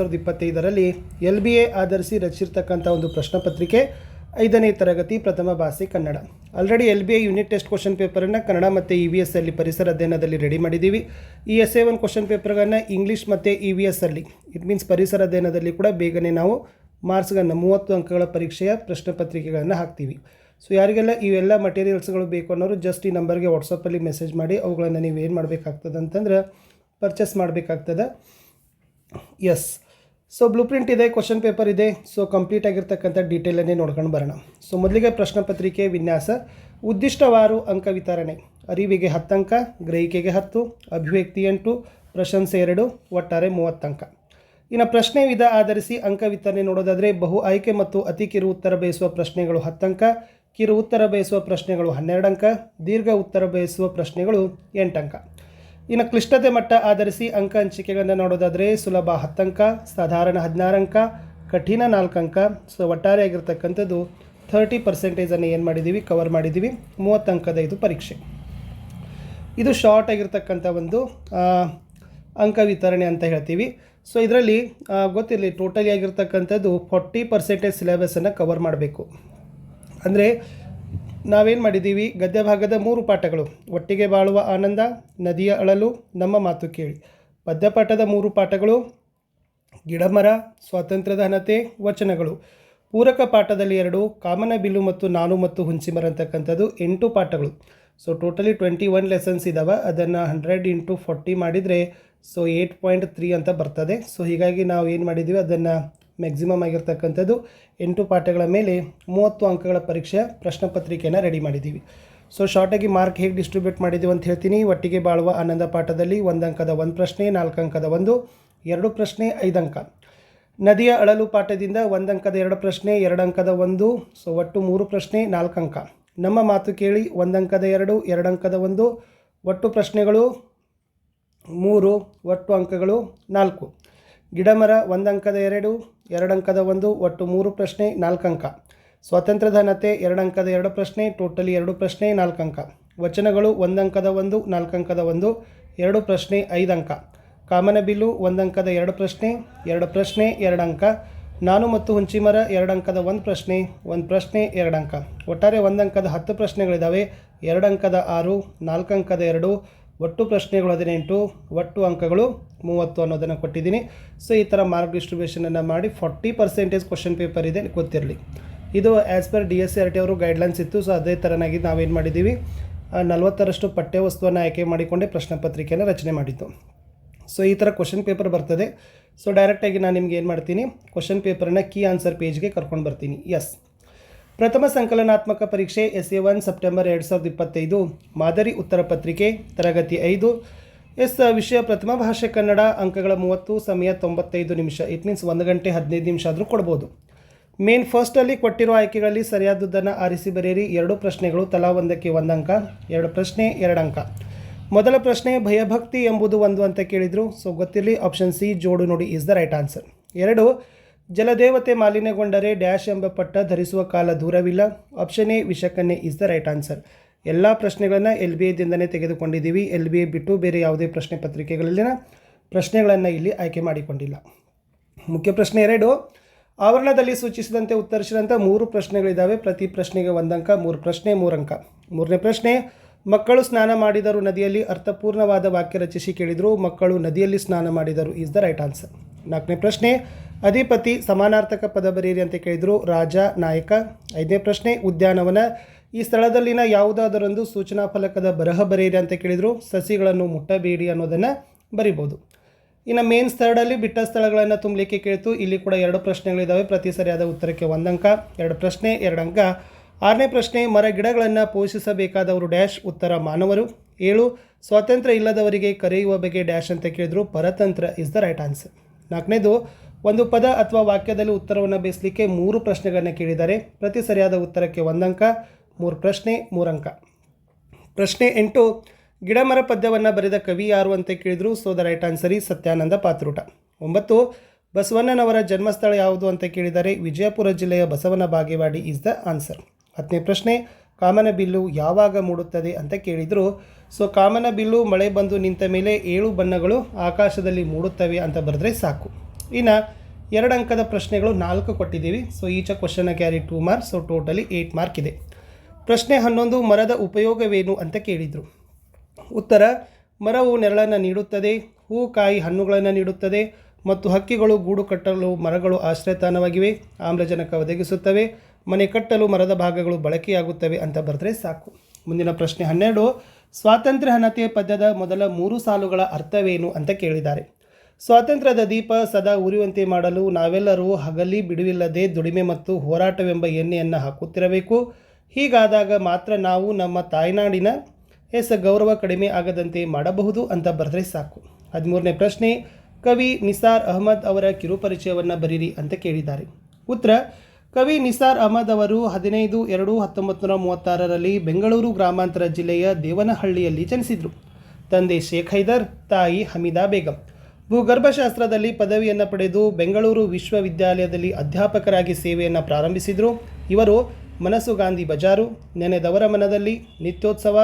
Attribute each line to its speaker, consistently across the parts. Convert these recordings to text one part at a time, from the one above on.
Speaker 1: ಸಾವಿರದ ಇಪ್ಪತ್ತೈದರಲ್ಲಿ L B A ಆಧರಿಸಿ ರಚಿಸಿರ್ತಕ್ಕಂಥ ಒಂದು ಪ್ರಶ್ನೆ ಪತ್ರಿಕೆ ಐದನೇ ತರಗತಿ ಪ್ರಥಮ ಭಾಷೆ Kannada. Already L B A unit test question ಪೇಪರನ್ನು Kannada ಮತ್ತು ಇ ವಿ ಎಸ್ ಅಲ್ಲಿ ಪರಿಸರ ಅಧ್ಯಯನದಲ್ಲಿ ರೆಡಿ ಮಾಡಿದ್ದೀವಿ. ಈ ಎಸ್ ಎ ಒನ್ ಕ್ವಶನ್ ಪೇಪರ್ಗಳನ್ನು ಇಂಗ್ಲೀಷ್ ಮತ್ತು ಇ ವಿ ಎಸ್ ಅಲ್ಲಿ ಇಟ್ ಮೀನ್ಸ್ ಪರಿಸರ ಅಧ್ಯಯನದಲ್ಲಿ ಕೂಡ ಬೇಗನೆ ನಾವು ಮಾರ್ಕ್ಸ್ಗಳನ್ನು ಮೂವತ್ತು ಅಂಕಗಳ ಪರೀಕ್ಷೆಯ ಪ್ರಶ್ನೆ ಪತ್ರಿಕೆಗಳನ್ನು ಹಾಕ್ತೀವಿ. ಸೊ ಯಾರಿಗೆಲ್ಲ ಇವೆಲ್ಲ ಮಟೀರಿಯಲ್ಸ್ಗಳು ಬೇಕು ಅನ್ನೋರು ಜಸ್ಟ್ ಈ ನಂಬರ್ಗೆ ವಾಟ್ಸಪ್ಪಲ್ಲಿ ಮೆಸೇಜ್ ಮಾಡಿ ಅವುಗಳನ್ನು ನೀವು ಏನು ಮಾಡಬೇಕಾಗ್ತದೆ ಅಂತಂದ್ರೆ ಪರ್ಚೇಸ್ ಮಾಡಬೇಕಾಗ್ತದೆ. ಎಸ್ ಸೊ ಬ್ಲೂ ಪ್ರಿಂಟ್ ಇದೆ ಕ್ವಶನ್ ಪೇಪರ್ ಇದೆ. ಸೊ ಕಂಪ್ಲೀಟ್ ಆಗಿರ್ತಕ್ಕಂಥ ಡೀಟೇಲನ್ನೇ ನೋಡ್ಕೊಂಡು ಬರೋಣ. ಸೊ ಮೊದಲಿಗೆ ಪ್ರಶ್ನೆ ಪತ್ರಿಕೆ ವಿನ್ಯಾಸ. ಉದ್ದಿಷ್ಟವಾರು ಅಂಕ ವಿತರಣೆ. ಅರಿವಿಗೆ ಹತ್ತು ಅಂಕ, ಗ್ರಹಿಕೆಗೆ ಹತ್ತು, ಅಭಿವ್ಯಕ್ತಿ ಎಂಟು, ಪ್ರಶಂಸೆ ಎರಡು, ಒಟ್ಟಾರೆ ಮೂವತ್ತು ಅಂಕ. ಇನ್ನು ಪ್ರಶ್ನೆ ವಿಧ ಆಧರಿಸಿ ಅಂಕ ವಿತರಣೆ ನೋಡೋದಾದರೆ ಬಹು ಆಯ್ಕೆ ಮತ್ತು ಅತಿ ಕಿರು ಉತ್ತರ ಬಯಸುವ ಪ್ರಶ್ನೆಗಳು ಹತ್ತು ಅಂಕ, ಕಿರು ಉತ್ತರ ಬಯಸುವ ಪ್ರಶ್ನೆಗಳು ಹನ್ನೆರಡು ಅಂಕ, ದೀರ್ಘ ಉತ್ತರ ಬಯಸುವ ಪ್ರಶ್ನೆಗಳು ಎಂಟಂಕ ಇನ್ನು ಕ್ಲಿಷ್ಟತೆ ಮಟ್ಟ ಆಧರಿಸಿ ಅಂಕ ಹಂಚಿಕೆಗಳನ್ನು ನೋಡೋದಾದರೆ ಸುಲಭ ಹತ್ತಂಕ, ಸಾಧಾರಣ ಹದಿನಾರು ಅಂಕ ಕಠಿಣ ನಾಲ್ಕು ಅಂಕ ಸೊ ಒಟ್ಟಾರೆ ಆಗಿರ್ತಕ್ಕಂಥದ್ದು ಥರ್ಟಿ ಪರ್ಸೆಂಟೇಜನ್ನು ಏನು ಮಾಡಿದ್ದೀವಿ ಕವರ್ ಮಾಡಿದ್ದೀವಿ ಮೂವತ್ತು ಅಂಕದ ಇದು ಪರೀಕ್ಷೆ. ಇದು ಶಾರ್ಟ್ ಆಗಿರ್ತಕ್ಕಂಥ ಒಂದು ಅಂಕ ವಿತರಣೆ ಅಂತ ಹೇಳ್ತೀವಿ. ಸೊ ಇದರಲ್ಲಿ ಗೊತ್ತಿರಲಿ ಟೋಟಲಿ ಆಗಿರ್ತಕ್ಕಂಥದ್ದು ಫಾರ್ಟಿ ಪರ್ಸೆಂಟೇಜ್ ಸಿಲೆಬಸನ್ನು ಕವರ್ ಮಾಡಬೇಕು. ಅಂದರೆ ನಾವೇನು ಮಾಡಿದ್ದೀವಿ ಗದ್ಯ ಭಾಗದ ಮೂರು ಪಾಠಗಳು. ಒಟ್ಟಿಗೆ ಬಾಳುವ ಆನಂದ, ನದಿಯ ಅಳಲು, ನಮ್ಮ ಮಾತು ಕೇಳಿ. ಪದ್ಯಪಾಠದ ಮೂರು ಪಾಠಗಳು, ಗಿಡಮರ, ಸ್ವಾತಂತ್ರ್ಯದ ಹನತೆ ವಚನಗಳು. ಪೂರಕ ಪಾಠದಲ್ಲಿ ಎರಡು, ಕಾಮನ ಬಿಲ್ಲು ಮತ್ತು ನಾನು ಮತ್ತು ಹುಂಚಿಮರ ಅಂತಕ್ಕಂಥದ್ದು ಎಂಟು ಪಾಠಗಳು. So totally twenty one lessons ಇದ್ದಾವೆ ಅದನ್ನು ಹಂಡ್ರೆಡ್ ಇಂಟು ಫೋರ್ಟಿ ಮಾಡಿದರೆ ಸೊ ಏಯ್ಟ್ ಪಾಯಿಂಟ್ ತ್ರೀ ಅಂತ ಬರ್ತದೆ. ಸೊ ಹೀಗಾಗಿ ನಾವು ಏನು ಮಾಡಿದ್ದೀವಿ ಅದನ್ನು ಮ್ಯಾಕ್ಸಿಮಮ್ ಆಗಿರ್ತಕ್ಕಂಥದ್ದು ಎಂಟು ಪಾಠಗಳ ಮೇಲೆ ಮೂವತ್ತು ಅಂಕಗಳ ಪರೀಕ್ಷೆಯ ಪ್ರಶ್ನೆ ಪತ್ರಿಕೆಯನ್ನು ರೆಡಿ ಮಾಡಿದ್ದೀವಿ. ಸೊ ಶಾರ್ಟಾಗಿ ಮಾರ್ಕ್ ಹೇಗೆ ಡಿಸ್ಟ್ರಿಬ್ಯೂಟ್ ಮಾಡಿದ್ದೀವಿ ಅಂತ ಹೇಳ್ತೀನಿ. ಒಟ್ಟಿಗೆ ಬಾಳುವ ಆನಂದ ಪಾಠದಲ್ಲಿ ಒಂದು ಅಂಕದ ಒಂದು ಪ್ರಶ್ನೆ, ನಾಲ್ಕು ಅಂಕದ ಒಂದು, ಎರಡು ಪ್ರಶ್ನೆ, ಐದು ಅಂಕ. ನದಿಯ ಅಳಲು ಪಾಠದಿಂದ ಒಂದು ಅಂಕದ ಎರಡು ಪ್ರಶ್ನೆ, ಎರಡು ಅಂಕದ ಒಂದು ಸೊ ಒಟ್ಟು ಮೂರು ಪ್ರಶ್ನೆ, ನಾಲ್ಕು ಅಂಕ. ನಮ್ಮ ಮಾತು ಕೇಳಿ ಒಂದು ಅಂಕದ ಎರಡು ಎರಡು ಅಂಕದ ಒಂದು, ಒಟ್ಟು ಪ್ರಶ್ನೆಗಳು ಮೂರು, ಒಟ್ಟು ಅಂಕಗಳು ನಾಲ್ಕು. ಗಿಡಮರ ಒಂದಂಕದ ಎರಡು ಎರಡು ಅಂಕದ ಒಂದು, ಒಟ್ಟು ಮೂರು ಪ್ರಶ್ನೆ ನಾಲ್ಕು ಅಂಕ ಸ್ವಾತಂತ್ರ್ಯದ ಘನತೆ ಎರಡಂಕದ ಎರಡು ಪ್ರಶ್ನೆ, ಟೋಟಲಿ ಎರಡು ಪ್ರಶ್ನೆ ನಾಲ್ಕು ಅಂಕ ವಚನಗಳು ಒಂದಂಕದ ಒಂದು ನಾಲ್ಕು ಅಂಕದ ಒಂದು, ಎರಡು ಪ್ರಶ್ನೆ ಐದು ಅಂಕ ಕಾಮನಬಿಲ್ಲು ಬಿಲ್ಲು ಅಂಕದ ಎರಡು ಪ್ರಶ್ನೆ ಎರಡು ಪ್ರಶ್ನೆ ಎರಡು ಅಂಕ ನಾನು ಮತ್ತು ಹುಂಚಿಮರ ಎರಡಂಕದ ಒಂದು ಪ್ರಶ್ನೆ ಒಂದು ಪ್ರಶ್ನೆ ಎರಡು ಅಂಕ ಒಟ್ಟಾರೆ ಒಂದಂಕದ ಹತ್ತು ಪ್ರಶ್ನೆಗಳಿದ್ದಾವೆ ಎರಡು ಅಂಕದ ಆರು ನಾಲ್ಕು ಅಂಕದ ಎರಡು ಒಟ್ಟು ಪ್ರಶ್ನೆಗಳು ಹದಿನೆಂಟು, ಒಟ್ಟು ಅಂಕಗಳು ಮೂವತ್ತು ಅನ್ನೋದನ್ನು ಕೊಟ್ಟಿದ್ದೀನಿ. ಸೊ ಈ ಥರ ಮಾರ್ಕ್ ಡಿಸ್ಟ್ರಿಬ್ಯೂಷನನ್ನು ಮಾಡಿ ಫಾರ್ಟಿ ಪರ್ಸೆಂಟೇಜ್ ಕ್ವಶನ್ ಪೇಪರ್ ಇದೆ ಗೊತ್ತಿರಲಿ. ಇದು as per D S C R T ಅವರು ಗೈಡ್ಲೈನ್ಸ್ ಇತ್ತು ಸೊ ಅದೇ ಥರನಾಗಿ ನಾವೇನು ಮಾಡಿದ್ದೀವಿ ನಲವತ್ತರಷ್ಟು ಪಠ್ಯವಸ್ತುವನ್ನು ಆಯ್ಕೆ ಮಾಡಿಕೊಂಡು ಪ್ರಶ್ನೆ ಪತ್ರಿಕೆಯನ್ನು ರಚನೆ ಮಾಡಿದ್ದು. ಸೊ ಈ ಥರ ಕ್ವಶನ್ ಪೇಪರ್ ಬರ್ತದೆ. ಸೊ ಡೈರೆಕ್ಟಾಗಿ ನಾನು ನಿಮ್ಗೆ ಏನು ಮಾಡ್ತೀನಿ? ಕ್ವಶನ್ ಪೇಪರನ್ನ ಕೀ ಆನ್ಸರ್ ಪೇಜ್ಗೆ ಕರ್ಕೊಂಡು ಬರ್ತೀನಿ. ಎಸ್ ಪ್ರಥಮ ಸಂಕಲನಾತ್ಮಕ ಪರೀಕ್ಷೆ ಎಸ್ ಎ ಒನ್ ಸೆಪ್ಟೆಂಬರ್ ಎರಡು ಸಾವಿರದ ಇಪ್ಪತ್ತೈದು, ಮಾದರಿ ಉತ್ತರ ಪತ್ರಿಕೆ, ತರಗತಿ ಐದು. ಎಸ್, ವಿಷಯ ಪ್ರಥಮ ಭಾಷೆ ಕನ್ನಡ, ಅಂಕಗಳ ಮೂವತ್ತು, ಸಮಯ ತೊಂಬತ್ತೈದು ನಿಮಿಷ. ಇಟ್ ಮೀನ್ಸ್ ಒಂದು ಗಂಟೆ ಹದಿನೈದು ನಿಮಿಷ ಆದರೂ ಕೊಡ್ಬೋದು. ಮೇನ್ ಫಸ್ಟಲ್ಲಿ ಕೊಟ್ಟಿರೋ ಆಯ್ಕೆಗಳಲ್ಲಿ ಸರಿಯಾದದ್ದನ್ನು ಆರಿಸಿ ಬರೆಯಿರಿ. ಎರಡು ಪ್ರಶ್ನೆಗಳು, ತಲಾ ಒಂದಕ್ಕೆ ಒಂದು ಅಂಕ, ಎರಡು ಪ್ರಶ್ನೆ, ಎರಡು ಅಂಕ. ಮೊದಲ ಪ್ರಶ್ನೆ, ಭಯಭಕ್ತಿ ಎಂಬುದು ಒಂದು ಅಂತ ಕೇಳಿದರು. ಸೊ ಗೊತ್ತಿರಲಿ ಆಪ್ಷನ್ ಸಿ ಜೋಡು ನೋಡಿ ಇಸ್ ದ ರೈಟ್ ಆನ್ಸರ್ ಎರಡು ಜಲದೇವತೆ ಮಾಲಿನ್ಯಗೊಂಡರೆ ಡ್ಯಾಶ್ ಎಂಬ ಪಟ್ಟ ಧರಿಸುವ ಕಾಲ ದೂರವಿಲ್ಲ. ಆಪ್ಷನ್ ಎ ವಿಷಕನ್ನೆ ಇಸ್ ದ ರೈಟ್ ಆನ್ಸರ್ ಎಲ್ಲ ಪ್ರಶ್ನೆಗಳನ್ನು ಎಲ್ ಬಿ ಎದಿಂದನೇ ತೆಗೆದುಕೊಂಡಿದ್ದೀವಿ. ಎಲ್ ಬಿ ಎ ಬಿಟ್ಟು ಬೇರೆ ಯಾವುದೇ ಪ್ರಶ್ನೆ ಪತ್ರಿಕೆಗಳಲ್ಲಿನ ಪ್ರಶ್ನೆಗಳನ್ನು ಇಲ್ಲಿ ಆಯ್ಕೆ ಮಾಡಿಕೊಂಡಿಲ್ಲ. ಮುಖ್ಯ ಪ್ರಶ್ನೆ ಎರಡು, ಆವರಣದಲ್ಲಿ ಸೂಚಿಸಿದಂತೆ ಉತ್ತರಿಸಿದಂಥ ಮೂರು ಪ್ರಶ್ನೆಗಳಿದ್ದಾವೆ ಪ್ರತಿ ಪ್ರಶ್ನೆಗೆ ಒಂದಂಕ ಮೂರು ಪ್ರಶ್ನೆ ಮೂರಂಕ ಮೂರನೇ ಪ್ರಶ್ನೆ, ಮಕ್ಕಳು ಸ್ನಾನ ಮಾಡಿದರು ನದಿಯಲ್ಲಿ ಅರ್ಥಪೂರ್ಣವಾದ ವಾಕ್ಯ ರಚಿಸಿ ಕೇಳಿದರು. ಮಕ್ಕಳು ನದಿಯಲ್ಲಿ ಸ್ನಾನ ಮಾಡಿದರು ಈಸ್ ದ ರೈಟ್ ಆನ್ಸರ್ ನಾಲ್ಕನೇ ಪ್ರಶ್ನೆ, ಅಧಿಪತಿ ಸಮಾನಾರ್ಥಕ ಪದ ಬರೆಯಿರಿ ಅಂತ ಕೇಳಿದರು ರಾಜ, ನಾಯಕ. ಐದನೇ ಪ್ರಶ್ನೆ, ಉದ್ಯಾನವನ. ಈ ಸ್ಥಳದಲ್ಲಿನ ಯಾವುದಾದರೊಂದು ಸೂಚನಾ ಫಲಕದ ಬರಹ ಬರೆಯಿರಿ ಅಂತ ಕೇಳಿದರು, ಸಸಿಗಳನ್ನು ಮುಟ್ಟಬೇಡಿ ಅನ್ನೋದನ್ನು ಬರಿಬೋದು. ಇನ್ನು ಮೇನ್ ಸ್ಥಳದಲ್ಲಿ ಬಿಟ್ಟ ಸ್ಥಳಗಳನ್ನು ತುಂಬಲಿಕ್ಕೆ ಕೇಳಿತು, ಇಲ್ಲಿ ಕೂಡ ಎರಡು ಪ್ರಶ್ನೆಗಳಿದ್ದಾವೆ ಪ್ರತಿ ಸರಿಯಾದ ಉತ್ತರಕ್ಕೆ ಒಂದಂಕ ಎರಡು ಪ್ರಶ್ನೆ, ಎರಡು ಅಂಕ. ಆರನೇ ಪ್ರಶ್ನೆ, ಮರ ಗಿಡಗಳನ್ನು ಪೋಷಿಸಬೇಕಾದವರು ಡ್ಯಾಶ್, ಉತ್ತರ ಮಾನವರು. ಏಳು, ಸ್ವಾತಂತ್ರ್ಯ ಇಲ್ಲದವರಿಗೆ ಕರೆಯುವ ಬಗ್ಗೆ ಡ್ಯಾಶ್ ಅಂತ ಕೇಳಿದ್ರು, ಪರತಂತ್ರ ಇಸ್ ದ ರೈಟ್ ಆನ್ಸರ್ ನಾಲ್ಕನೇದು, ಒಂದು ಪದ ಅಥವಾ ವಾಕ್ಯದಲ್ಲಿ ಉತ್ತರವನ್ನು ಬೇಯಿಸಲಿಕ್ಕೆ ಮೂರು ಪ್ರಶ್ನೆಗಳನ್ನು ಕೇಳಿದ್ದಾರೆ. ಪ್ರತಿ ಸರಿಯಾದ ಉತ್ತರಕ್ಕೆ ಒಂದಂಕ ಮೂರು ಪ್ರಶ್ನೆ ಮೂರಂಕ ಪ್ರಶ್ನೆ ಎಂಟು, ಗಿಡಮರ ಪದ್ಯವನ್ನು ಬರೆದ ಕವಿ ಯಾರು ಅಂತ ಕೇಳಿದ್ರು? ಸೊ ದ ರೈಟ್ ಆನ್ಸರ್ ಈ ಸತ್ಯಾನಂದ ಪಾತ್ರೂಟ. ಒಂಬತ್ತು, ಬಸವಣ್ಣನವರ ಜನ್ಮಸ್ಥಳ ಯಾವುದು ಅಂತ ಕೇಳಿದರೆ ವಿಜಯಪುರ ಜಿಲ್ಲೆಯ Basavana Bagewadi is the answer ಹತ್ತನೇ ಪ್ರಶ್ನೆ ಕಾಮನ ಬಿಲ್ಲು ಯಾವಾಗ ಮೂಡುತ್ತದೆ ಅಂತ ಕೇಳಿದರು. ಸೊ ಕಾಮನ ಬಿಲ್ಲು ಮಳೆ ಬಂದು ನಿಂತ ಮೇಲೆ ಏಳು ಬಣ್ಣಗಳು ಆಕಾಶದಲ್ಲಿ ಮೂಡುತ್ತವೆ ಅಂತ ಬರೆದ್ರೆ ಸಾಕು. ಇನ್ನು ಎರಡು ಅಂಕದ ಪ್ರಶ್ನೆಗಳು ನಾಲ್ಕು ಕೊಟ್ಟಿದ್ದೀವಿ. So each question carry two marks so totally eight mark ಇದೆ. ಪ್ರಶ್ನೆ ಹನ್ನೊಂದು, ಮರದ ಉಪಯೋಗವೇನು ಅಂತ ಕೇಳಿದರು. ಉತ್ತರ, ಮರವು ನೆರಳನ್ನು ನೀಡುತ್ತದೆ, ಹೂ ಕಾಯಿ ಹಣ್ಣುಗಳನ್ನು ನೀಡುತ್ತದೆ, ಮತ್ತು ಹಕ್ಕಿಗಳು ಗೂಡು ಕಟ್ಟಲು ಮರಗಳು ಆಶ್ರಯತಾನವಾಗಿವೆ ಆಮ್ಲಜನಕ ಒದಗಿಸುತ್ತವೆ ಮನೆ ಕಟ್ಟಲು ಮರದ ಭಾಗಗಳು ಬಳಕೆಯಾಗುತ್ತವೆ ಅಂತ ಬರೆದ್ರೆ ಸಾಕು. ಮುಂದಿನ ಪ್ರಶ್ನೆ ಹನ್ನೆರಡು, ಸ್ವಾತಂತ್ರ್ಯ ಹನತೆ ಪದ್ಯದ ಮೊದಲ ಮೂರು ಸಾಲುಗಳ ಅರ್ಥವೇನು ಅಂತ ಕೇಳಿದ್ದಾರೆ. ಸ್ವಾತಂತ್ರ್ಯದ ದೀಪ ಸದಾ ಉರಿಯುವಂತೆ ಮಾಡಲು ನಾವೆಲ್ಲರೂ ಹಗಲಿ ಬಿಡುವಿಲ್ಲದೆ ದುಡಿಮೆ ಮತ್ತು ಹೋರಾಟವೆಂಬ ಎಣ್ಣೆಯನ್ನು ಹಾಕುತ್ತಿರಬೇಕು. ಹೀಗಾದಾಗ ಮಾತ್ರ ನಾವು ನಮ್ಮ ತಾಯ್ನಾಡಿನ ಎಸ್ ಗೌರವ ಕಡಿಮೆ ಆಗದಂತೆ ಮಾಡಬಹುದು ಅಂತ ಬರೆದ್ರೆ ಸಾಕು. ಹದಿಮೂರನೇ ಪ್ರಶ್ನೆ, ಕವಿ ನಿಸಾರ್ ಅಹಮದ್ ಅವರ ಕಿರುಪರಿಚಯವನ್ನು ಬರೀರಿ ಅಂತ ಕೇಳಿದ್ದಾರೆ. ಉತ್ತರ ಕವಿ ನಿಸಾರ್ ಅಹಮದ್ ಅವರು ಹದಿನೈದು, ಎರಡು, ಹತ್ತೊಂಬತ್ತು ನೂರ ಮೂವತ್ತಾರರಲ್ಲಿ ಬೆಂಗಳೂರು ಗ್ರಾಮಾಂತರ ಜಿಲ್ಲೆಯ ದೇವನಹಳ್ಳಿಯಲ್ಲಿ ಜನಿಸಿದರು. ತಂದೆ ಶೇಖ್ ಹೈದರ್, ತಾಯಿ ಹಮೀದಾ ಬೇಗಂ. ಭೂಗರ್ಭಶಾಸ್ತ್ರದಲ್ಲಿ ಪದವಿಯನ್ನು ಪಡೆದು ಬೆಂಗಳೂರು ವಿಶ್ವವಿದ್ಯಾಲಯದಲ್ಲಿ ಅಧ್ಯಾಪಕರಾಗಿ ಸೇವೆಯನ್ನು ಪ್ರಾರಂಭಿಸಿದರು. ಇವರು ಮನಸ್ಸು ಗಾಂಧಿ ಬಜಾರು, ನೆನೆದವರ ಮನದಲ್ಲಿ ನಿತ್ಯೋತ್ಸವ,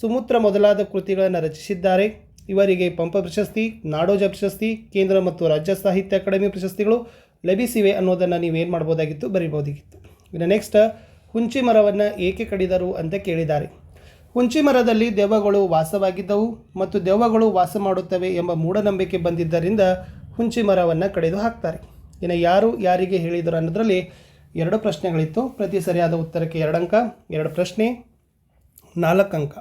Speaker 1: ಸುಮೂತ್ರ ಮೊದಲಾದ ಕೃತಿಗಳನ್ನು ರಚಿಸಿದ್ದಾರೆ. ಇವರಿಗೆ ಪಂಪ ಪ್ರಶಸ್ತಿ, ನಾಡೋಜ ಪ್ರಶಸ್ತಿ, ಕೇಂದ್ರ ಮತ್ತು ರಾಜ್ಯ ಸಾಹಿತ್ಯ ಅಕಾಡೆಮಿ ಪ್ರಶಸ್ತಿಗಳು ಲಭಿಸಿವೆ ಅನ್ನೋದನ್ನು ನೀವೇನು ಮಾಡ್ಬೋದಾಗಿತ್ತು, ಬರಿಬೋದಾಗಿತ್ತು. ಇನ್ನು ನೆಕ್ಸ್ಟ್ ಹುಂಚಿ ಮರವನ್ನು ಏಕೆ ಕಡಿದರು ಅಂತ ಕೇಳಿದ್ದಾರೆ. ಹುಂಚಿ ಮರದಲ್ಲಿ ದೆವ್ವಗಳು ವಾಸವಾಗಿದ್ದವು ಮತ್ತು ದೆವ್ವಗಳು ವಾಸ ಮಾಡುತ್ತವೆ ಎಂಬ ಮೂಢನಂಬಿಕೆ ಬಂದಿದ್ದರಿಂದ ಹುಂಚಿ ಮರವನ್ನು ಕಡಿದು ಹಾಕ್ತಾರೆ. ಇನ್ನು ಯಾರು ಯಾರಿಗೆ ಹೇಳಿದರು ಅನ್ನೋದರಲ್ಲಿ ಎರಡು ಪ್ರಶ್ನೆಗಳಿತ್ತು. ಪ್ರತಿ ಸರಿಯಾದ ಉತ್ತರಕ್ಕೆ ಎರಡು ಅಂಕ, ಎರಡು ಪ್ರಶ್ನೆ, ನಾಲ್ಕು ಅಂಕ.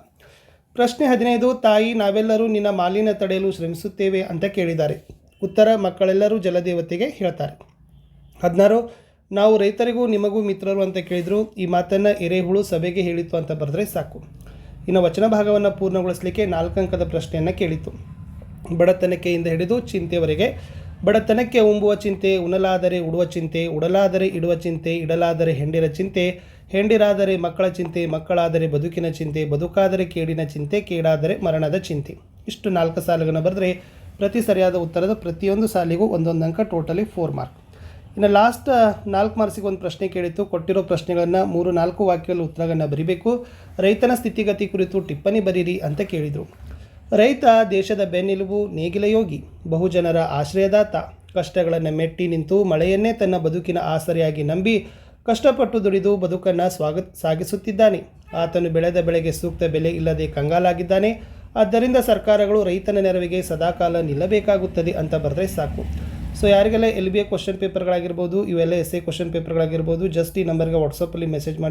Speaker 1: ಪ್ರಶ್ನೆ ಹದಿನೈದು, ತಾಯಿ, ನಾವೆಲ್ಲರೂ ನಿನ್ನ ಮಾಲಿನ್ಯ ತಡೆಯಲು ಶ್ರಮಿಸುತ್ತೇವೆ ಅಂತ ಕೇಳಿದ್ದಾರೆ. ಉತ್ತರ, ಮಕ್ಕಳೆಲ್ಲರೂ ಜಲದೇವತೆಗೆ ಹೇಳ್ತಾರೆ. ಹದಿನಾರು, ನಾವು ರೈತರಿಗೂ ನಿಮಗೂ ಮಿತ್ರರು ಅಂತ ಕೇಳಿದರು, ಈ ಮಾತನ್ನು ಎರೆಹುಳು ಸಭೆಗೆ ಹೇಳಿತ್ತು ಅಂತ ಬರೆದ್ರೆ ಸಾಕು. ಇನ್ನು ವಚನ ಭಾಗವನ್ನು ಪೂರ್ಣಗೊಳಿಸಲಿಕ್ಕೆ ನಾಲ್ಕು ಅಂಕದ ಪ್ರಶ್ನೆಯನ್ನು ಕೇಳಿತು. ಬಡತನಕೆಯಿಂದ ಹಿಡಿದು ಚಿಂತೆವರೆಗೆ, ಬಡತನಕ್ಕೆ ಉಂಬುವ ಚಿಂತೆ, ಉಣಲಾದರೆ ಉಡುವ ಚಿಂತೆ, ಉಡಲಾದರೆ ಇಡುವ ಚಿಂತೆ, ಇಡಲಾದರೆ ಹೆಂಡಿರ ಚಿಂತೆ, ಹೆಂಡಿರಾದರೆ ಮಕ್ಕಳ ಚಿಂತೆ, ಮಕ್ಕಳಾದರೆ ಬದುಕಿನ ಚಿಂತೆ, ಬದುಕಾದರೆ ಕೇಡಿನ ಚಿಂತೆ, ಕೇಡಾದರೆ ಮರಣದ ಚಿಂತೆ. ಇಷ್ಟು ನಾಲ್ಕು ಸಾಲುಗಳನ್ನು ಬರೆದ್ರೆ ಪ್ರತಿ ಸರಿಯಾದ ಉತ್ತರದ ಪ್ರತಿಯೊಂದು ಸಾಲಿಗೂ ಒಂದೊಂದು ಅಂಕ ಟೋಟಲಿ ಫೋರ್ ಮಾರ್ಕ್. ಇನ್ನು ಲಾಸ್ಟ್ ನಾಲ್ಕು ಮಾರ್ಕ್ಸಿಗೆ ಒಂದು ಪ್ರಶ್ನೆ ಕೇಳಿತ್ತು. ಕೊಟ್ಟಿರೋ ಪ್ರಶ್ನೆಗಳನ್ನು ಮೂರು, ನಾಲ್ಕು ವಾಕ್ಯದಲ್ಲಿ ಉತ್ತರಗಳನ್ನು ಬರೀಬೇಕು. ರೈತನ ಸ್ಥಿತಿಗತಿ ಕುರಿತು ಟಿಪ್ಪಣಿ ಬರೀರಿ ಅಂತ ಕೇಳಿದರು. ರೈತ ದೇಶದ ಬೆನ್ನೆಲುಬು, ನೇಗಿಲ ಯೋಗಿ, ಬಹುಜನರ ಆಶ್ರಯದಾತ. ಕಷ್ಟಗಳನ್ನು ಮೆಟ್ಟಿ ನಿಂತು ಮಳೆಯನ್ನೇ ತನ್ನ ಬದುಕಿನ ಆಸರೆಯಾಗಿ ನಂಬಿ ಕಷ್ಟಪಟ್ಟು ದುಡಿದು ಬದುಕನ್ನು ಸ್ವಾಗತ, ಸಾಗಿಸುತ್ತಿದ್ದಾನೆ. ಆತನು ಬೆಳೆದ ಬೆಳೆಗೆ ಸೂಕ್ತ ಬೆಲೆ ಇಲ್ಲದೆ ಕಂಗಾಲಾಗಿದ್ದಾನೆ. ಆದ್ದರಿಂದ ಸರ್ಕಾರಗಳು ರೈತನ ನೆರವಿಗೆ ಸದಾಕಾಲ ನಿಲ್ಲಬೇಕಾಗುತ್ತದೆ ಅಂತ ಬರೆದ್ರೆ ಸಾಕು. ಸೊ ಯಾರಿಗೆಲ್ಲ ಎಲ್ ಬಿ ಎ ಕ್ವಶನ್ ಪೇಪರ್ಗಳಾಗಿರ್ಬೋದು ಇವೆಲ್ಲ ಎಸ್ ಎ ಕ್ವಶನ್ ಪೇಪರ್ಗಳಾಗಿರ್ಬೋದು ಜಸ್ಟ್ ಈ ನಂಬರ್ಗೆ ವಾಟ್ಸಪ್ಪಲ್ಲಿ ಮೆಸೇಜ್ ಮಾಡಿ.